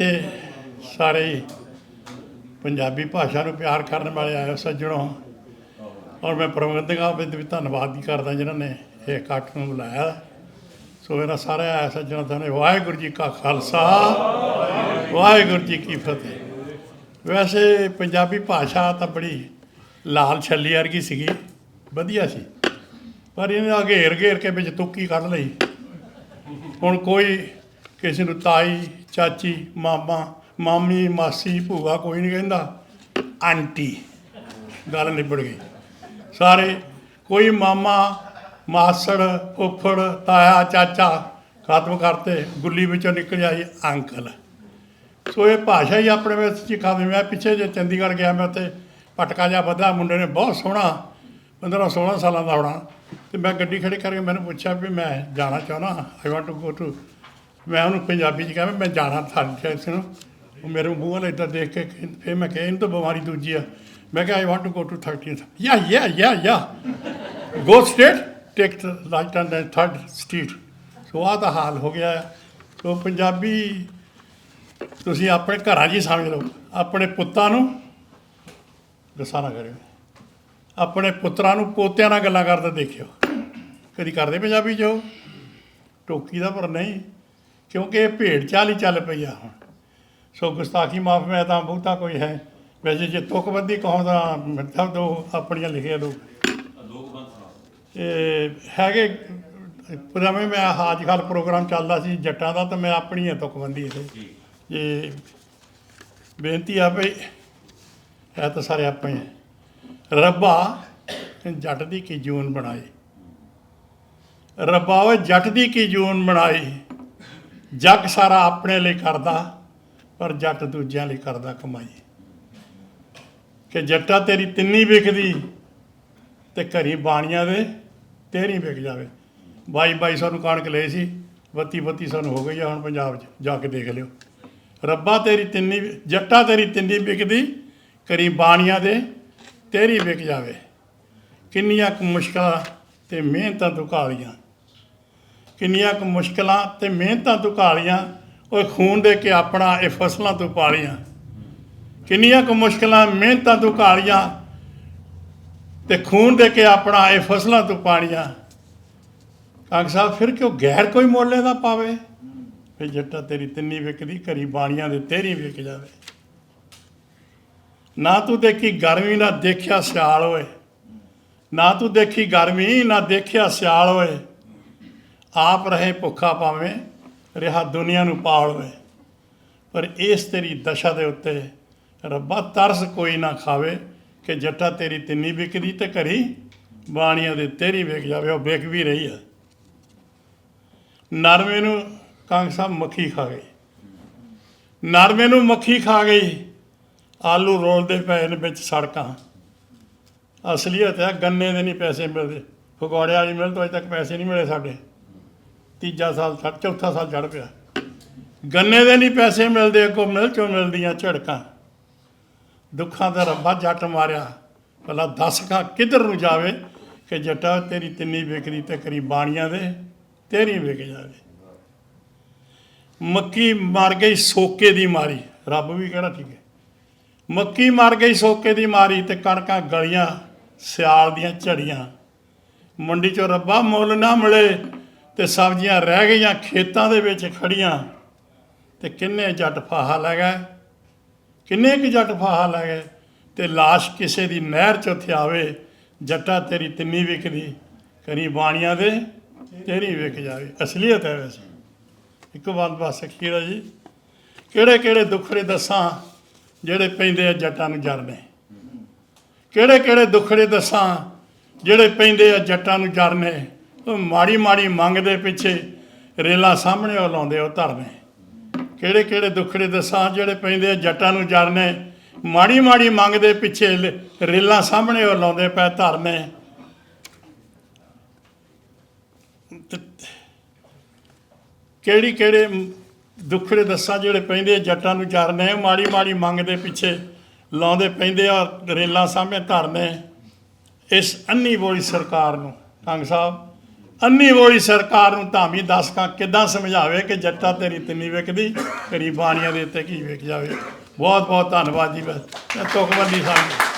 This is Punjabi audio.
ਇੱਥੇ ਸਾਰੇ ਪੰਜਾਬੀ ਭਾਸ਼ਾ ਨੂੰ ਪਿਆਰ ਕਰਨ ਵਾਲੇ ਆਏ ਸੱਜਣੋ। ਔਰ ਮੈਂ ਪ੍ਰਬੰਧਕਾਂ ਵਿੱਚ ਵੀ ਧੰਨਵਾਦ ਵੀ ਕਰਦਾ ਜਿਨ੍ਹਾਂ ਨੇ ਇਹ ਇਕੱਠ ਨੂੰ ਬੁਲਾਇਆ। ਸੋ ਇਹਨਾਂ ਸਾਰੇ ਆਇਆ ਸੱਜਣਾਂ ਦਾ ਵਾਹਿਗੁਰੂ ਜੀ ਕਾ ਖਾਲਸਾ, ਵਾਹਿਗੁਰੂ ਜੀ ਕੀ ਫਤਿਹ। ਵੈਸੇ ਪੰਜਾਬੀ ਭਾਸ਼ਾ ਤਾਂ ਬੜੀ ਲਾਲ ਛੱਲੀ ਵਰਗੀ ਸੀਗੀ, ਵਧੀਆ ਸੀ। ਪਰ ਇਹਨੇ ਆ ਘੇਰ ਘੇਰ ਕੇ ਵਿੱਚ ਤੁੱਕੀ ਕੱਢ ਲਈ। ਹੁਣ ਕੋਈ ਕਿਸੇ ਨੂੰ ਤਾਈ, ਚਾਚੀ, ਮਾਮਾ, ਮਾਮੀ, ਮਾਸੀ, ਭੂਆ ਕੋਈ ਨਹੀਂ ਕਹਿੰਦਾ, ਆਂਟੀ। ਗੱਲ ਨਿਬੜ ਗਈ। ਸਾਰੇ, ਕੋਈ ਮਾਮਾ, ਮਾਸੜ, ਫੁੱਫੜ, ਤਾਇਆ, ਚਾਚਾ ਖਤਮ ਕਰਤੇ, ਗੁੱਲੀ ਵਿੱਚੋਂ ਨਿਕਲ ਆਈ ਅੰਕਲ। ਸੋ ਇਹ ਭਾਸ਼ਾ ਹੀ ਆਪਣੇ ਵਿੱਚ ਹੀ ਖਾਵੇ ਮੈਂ ਪਿੱਛੇ ਜੇ ਚੰਡੀਗੜ੍ਹ ਗਿਆ, ਮੈਂ ਉੱਥੇ ਪਟਕਾ ਜਿਹਾ ਬੱਧਾ ਮੁੰਡੇ ਨੇ ਬਹੁਤ ਸੋਹਣਾ 15 16 ਸਾਲਾਂ ਦਾ ਹੋਣਾ। ਤੇ ਮੈਂ ਗੱਡੀ ਖੜੀ ਕਰਕੇ ਮੈਨੂੰ ਪੁੱਛਿਆ ਵੀ ਮੈਂ ਜਾਣਾ ਚਾਹੁੰਦਾ I want to go to ਮੈਂ ਉਹਨੂੰ ਪੰਜਾਬੀ ਚ ਕਿਹਾ ਵੀ ਮੈਂ ਜਾਣਾ ਤੁਹਾਡੇ ਚ ਨੂੰ। ਉਹ ਮੇਰੇ ਮੂੰਹ ਵੱਲ ਏਦਾਂ ਦੇਖ ਕੇ ਕਹਿੰ- ਫਿਰ ਮੈਂ ਕਿਹਾ, ਇਹਨੂੰ ਤਾਂ ਬਿਮਾਰੀ ਦੂਜੀ ਆ। ਮੈਂ ਕਿਹਾ I want to go to 13 yeah yeah yeah yeah. Go state take right and third street so ਆਹ ਤਾਂ ਹਾਲ ਹੋ ਗਿਆ। ਹੈ। ਸੋ ਪੰਜਾਬੀ ਤੁਸੀਂ ਆਪਣੇ ਘਰਾਂ 'ਚ ਹੀ ਸਮਝ ਲਓ। ਆਪਣੇ ਪੁੱਤਾਂ ਨੂੰ ਗੁੱਸਾ ਨਾ ਕਰਿਓ। ਆਪਣੇ ਪੁੱਤਰਾਂ ਨੂੰ ਪੋਤਿਆਂ ਨਾਲ ਗੱਲਾਂ ਕਰਦੇ ਦੇਖਿਓ। ਕਦੀ ਕਰਦੇ ਪੰਜਾਬੀ 'ਚ ਉਹ? ਟੋਕੀ ਦਾ ਪਰ ਨਹੀਂ। ਕਿਉਂਕਿ ਇਹ ਭੇਡ ਚਾਲ ਹੀ ਚੱਲ ਪਈ ਆ ਹੁਣ। ਸੋ ਗੁਸਤਾਖੀ ਮਾਫ, ਮੈਂ ਤਾਂ ਬਹੁਤਾ ਕੋਈ ਹੈ। ਵੈਸੇ ਜੇ ਤੁਕਬੰਦੀ ਕਹੋ ਤਾਂ ਮਤਲਬ ਦੋ ਆਪਣੀਆਂ ਲਿਖਿਆ ਦੋ। ਇਹ ਹੈਗੇ, ਪੁਰਾਣੇ ਮੈਂ ਹਾਜ ਖਾਲ ਪ੍ਰੋਗਰਾਮ ਚੱਲਦਾ ਸੀ ਜੱਟਾਂ ਦਾ, ਤਾਂ ਮੈਂ ਆਪਣੀ ਹੈ ਤੁਕਬੰਦੀ ਇਹ ਇਹ ਬੇਨਤੀ ਆ ਭਈ ਹੈ ਤਾਂ ਸਾਰੇ ਆਪਣੇ। ਰੱਬਾ ਜੱਟ ਦੀ ਕੀ ਜੂਨ ਬਣਾਈ ਰੱਬਾ ਓਏ ਜੱਟ ਦੀ ਕੀ ਜੂਨ ਬਣਾਈ ਜੱਗ ਸਾਰਾ ਆਪਣੇ ਲਈ ਕਰਦਾ, ਪਰ ਜੱਟ ਦੂਜਿਆਂ ਲਈ ਕਰਦਾ ਕਮਾਈ। ਕਿ ਜੱਟਾ ਤੇਰੀ ਤਿੰਨੀ ਵਿਕਦੀ ਤੇ ਘਰੀ ਬਾਣੀਆਂ ਦੇ ਤੇਰੀ ਵਿਕ ਜਾਵੇ। ਬਾਈ ਬਾਈ ਸਾਨੂੰ ਕਣਕ ਲਈ ਸੀ, ਬੱਤੀ ਬੱਤੀ ਸਾਨੂੰ ਹੋ ਗਈ ਆ ਹੁਣ ਪੰਜਾਬ 'ਚ, ਜਾ ਕੇ ਦੇਖ ਲਿਓ। ਰੱਬਾ ਤੇਰੀ ਤਿੰਨੀ ਜੱਟਾ ਤੇਰੀ ਤਿੰਨੀ ਵਿਕਦੀ ਕਰੀ ਬਾਣੀਆਂ ਦੇ ਤੇਰੀ ਵਿਕ ਜਾਵੇ। ਕਿੰਨੀਆਂ ਕੁ ਮੁਸ਼ਕਲਾਂ ਤੇ ਮਿਹਨਤਾਂ ਤੂੰ ਘਾਲੀਆਂ ਕਿੰਨੀਆਂ ਕੁ ਮੁਸ਼ਕਲਾਂ ਤੇ ਮਿਹਨਤਾਂ ਤੋਂ ਘਾਲੀਆਂ ਉਹ ਖੂਨ ਦੇ ਕੇ ਆਪਣਾ ਇਹ ਫਸਲਾਂ ਤੋਂ ਪਾਲੀਆਂ। ਕਿੰਨੀਆਂ ਕੁ ਮੁਸ਼ਕਲਾਂ, ਮਿਹਨਤਾਂ ਤੋਂ ਘਾਲੀਆਂ ਤੇ ਖੂਨ ਦੇ ਕੇ ਆਪਣਾ ਇਹ ਫਸਲਾਂ ਤੋਂ ਪਾਣੀਆਂ ਕਾਂਗ ਸਾਹਿਬ, ਫਿਰ ਕਿਉਂ ਗੈਰ ਕੋਈ ਮੋਲੇ ਦਾ ਪਾਵੇ? ਫੇ ਜੱਟਾ ਤੇਰੀ ਤਿੰਨੀ ਵਿਕਦੀ, ਘਰੀ ਬਾਣੀਆਂ ਦੇ ਤੇਰੀ ਵਿਕ ਜਾਵੇ। ਨਾ ਤੂੰ ਦੇਖੀ ਗਰਮੀ, ਨਾ ਦੇਖਿਆ ਸਿਆਲ ਓਏ। ਨਾ ਤੂੰ ਦੇਖੀ ਗਰਮੀ, ਨਾ ਦੇਖਿਆ ਸਿਆਲ ਓਏ। ਆਪ ਰਹੇ ਭੁੱਖਾ ਪਾਵੇਂ ਰਿਹਾ ਦੁਨੀਆ ਨੂੰ ਪਾਲਵੇ ਪਰ ਇਸ ਤੇਰੀ ਦਸ਼ਾ ਦੇ ਉੱਤੇ ਰੱਬਾ ਤਰਸ ਕੋਈ ਨਾ ਖਾਵੇ ਕਿ ਜੱਟਾ ਤੇਰੀ ਤਿੰਨੀ ਵਿਕਦੀ ਤੇ ਘਰੀ ਬਾਣੀਆਂ ਦੇ ਤੇਰੀ ਵਿਕ ਜਾਵੇ, ਉਹ ਵਿਕ ਵੀ ਰਹੀ ਆ। ਨਰਮੇ ਨੂੰ ਕਾਂਗ ਸਾਹਿਬ ਮੱਖੀ ਖਾ ਗਈ ਨਰਮੇ ਨੂੰ ਮੱਖੀ ਖਾ ਗਈ। ਆਲੂ ਰੋਲਦੇ ਪਏ ਨੇ ਵਿੱਚ ਸੜਕਾਂ। ਅਸਲੀਅਤ ਹੈ, ਗੰਨੇ ਦੇ ਨਹੀਂ ਪੈਸੇ ਮਿਲਦੇ। ਫਗਵਾੜੇ ਵਾਲੀ ਮਿਲ ਤੋਂ ਅਜੇ ਤੱਕ ਪੈਸੇ ਨਹੀਂ ਮਿਲੇ ਸਾਡੇ। ਤੀਜਾ ਸਾਲ ਛੱਡ ਚੌਥਾ ਸਾਲ ਚੜ ਪਿਆ। ਗੰਨੇ ਦੇ ਨਹੀਂ ਪੈਸੇ ਮਿਲਦੇ, ਅੱਗੋਂ ਮਿਲ ਚੋਂ ਮਿਲਦੀਆਂ ਝੜਕਾਂ। ਦੁੱਖਾਂ ਦਾ ਰੱਬਾ ਜੱਟ ਮਾਰਿਆ। ਭਲਾ ਦੱਸ ਕਾ ਕਿੱਧਰ ਨੂੰ ਜਾਵੇ ਕਿ ਜੱਟਾ, ਤੇਰੀ ਤਿੰਨੀ ਵਿਕਰੀ ਤੇ ਕਰੀ ਬਾਣੀਆਂ ਦੇ, ਤੇਰੀ ਵਿਕ ਜਾਵੇ। ਮੱਕੀ ਮਾਰ ਗਈ, ਸੋਕੇ ਦੀ ਮਾਰੀ। ਰੱਬ ਵੀ ਕਿਹੜਾ ਠੀਕ ਹੈ। ਮੱਕੀ ਮਾਰ ਗਈ, ਸੋਕੇ ਦੀ ਮਾਰੀ ਤੇ ਕਣਕਾਂ, ਗਲੀਆਂ, ਸਿਆਲ ਦੀਆਂ ਝੜੀਆਂ। ਮੰਡੀ ਚੋਂ ਰੱਬਾ ਮੁੱਲ ਨਾ ਮਿਲੇ। ਤੇ ਸਬਜ਼ੀਆਂ ਰਹਿ ਗਈਆਂ, ਖੇਤਾਂ ਦੇ ਵਿੱਚ ਖੜੀਆਂ। ਤੇ ਕਿੰਨੇ ਜੱਟ ਫਾਹਾ ਲੈ ਗਏ? ਕਿੰਨੇ ਕੁ ਜੱਟ ਫਾਹਾ ਲੈ ਗਏ? ਤੇ ਲਾਸ਼ ਕਿਸੇ ਦੀ ਨਹਿਰ ਚ ਉੱਥੇ ਆਵੇ, ਜੱਟਾ ਤੇਰੀ ਤਿੰਨੀ ਵਿਕਦੀ, ਕਰੀ ਬਾਣੀਆਂ ਦੇ, ਤੇਰੀ ਵਿਕ ਜਾਵੇ। ਅਸਲੀਅਤ ਹੈ ਵੈਸੇ। ਇੱਕ ਬਾਤ ਬਸ ਅਖੀਰਾ ਜੀ ਕਿਹੜੇ ਕਿਹੜੇ ਦੁੱਖੜੇ ਦੱਸਾਂ ਜਿਹੜੇ ਪੈਂਦੇ ਆ ਜੱਟਾਂ ਨੂੰ ਜਰਨੇ? ਕਿਹੜੇ ਕਿਹੜੇ ਦੁੱਖੜੇ ਦੱਸਾਂ ਜਿਹੜੇ ਪੈਂਦੇ ਆ ਜੱਟਾਂ ਨੂੰ ਜਰਨੇ? ਉਹ ਮਾੜੀ ਮਾੜੀ ਮੰਗ ਦੇ ਪਿੱਛੇ ਰੇਲਾ ਸਾਹਮਣੇ ਉਹ ਲਾਉਂਦੇ ਉਹ ਧਰਨੇ ਕਿਹੜੇ ਕਿਹੜੇ ਦੁੱਖੜੇ ਦੱਸਾਂ ਜਿਹੜੇ ਪੈਂਦੇ ਆ, ਜੱਟਾਂ ਨੂੰ ਜਰਨੇ। ਮਾੜੀ ਮਾੜੀ ਮੰਗ ਦੇ ਪਿੱਛੇ ਲ- ਰੇਲਾਂ ਸਾਹਮਣੇ ਉਹ ਲਾਉਂਦੇ ਪਏ ਧਰਨੇ ਕਿਹੜੀ ਕਿਹੜੇ ਦੁੱਖੜੇ ਦੱਸਾਂ ਜਿਹੜੇ ਪੈਂਦੇ ਜੱਟਾਂ ਨੂੰ ਜਰਨੇ, ਮਾੜੀ ਮਾੜੀ ਮੰਗ ਦੇ ਪਿੱਛੇ ਲਾਉਂਦੇ ਪੈਂਦੇ ਆ, ਰੇਲਾਂ ਸਾਹਮਣੇ ਧਰਨੇ ਇਸ ਅੰਨੀ ਬੋਲੀ ਸਰਕਾਰ ਨੂੰ ਕੰਗ ਸਾਹਿਬ। ਅੰਨੀ ਬੋਲੀ ਸਰਕਾਰ ਨੂੰ ਧਾਮੀ ਦੱਸ ਕਾ, ਕਿੱਦਾਂ ਸਮਝਾਵੇ ਕਿ ਜੱਟਾ ਤੇਰੀ ਤਿੰਨੀ ਵਿਕਦੀ ਗਰੀਬਾਨੀਆਂ ਦੇ ਉੱਤੇ ਕੀ ਵਿਕ ਜਾਵੇ। ਬਹੁਤ ਬਹੁਤ ਧੰਨਵਾਦ ਜੀ, ਬਸ। ਮੈਂ ਤੁਕਬੰਦੀ ਸਾਹਿਬ